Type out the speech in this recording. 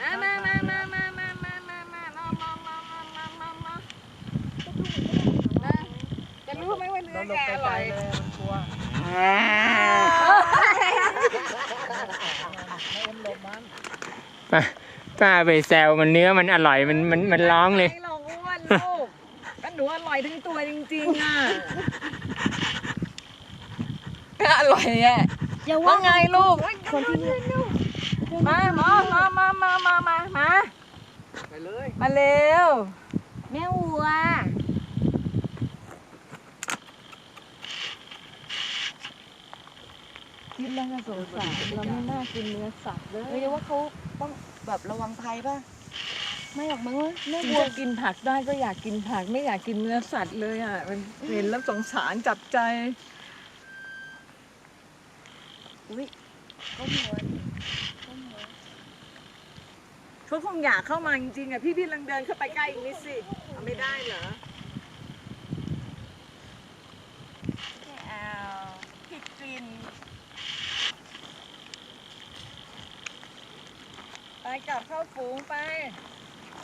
มามามามามามามามามามามามามามามามาจะรู้ไหมว่าเนื้เราอหลบแกอร่อยๆเลยมันกลัวให้เอ็มหลบมันป้าไปแซวมันเนื้อมันอร่อยมันมันมันร้องเลยไม่หรอกอ้วนลูกก็หนูอร่อยทั้งตัวจริงๆอะอร่อยอะ อย่าว่าว่าไงลูกคนที่เนี่ยมามามามามามามามาไปเลยมาเร็วแม่วัวคิดแล้วก็สงสารเราไม่น่ากินเนื้อสัตว์เลเฮ้ยยเดี๋ยวว่าเขาต้องแบบระวังภัยป่ะ ไม่หรอกมั้งวะแม่ถึงวัว จะกินผักได้ก็อยากกินผักไม่อยากกินเนื้อสัตว์เลยอะมันเห็นแล้วสงสารจับใจ อุ้ยก็หัวก็หัวเขาคงอยากเข้ามาจริงๆอะพี่พี่ลังเดินเข้าไปใกล้อีกนิดสิเอาไม่ได้เหรอไม่เอาผิดกลิ่นไปกลับเข้าฝูงไป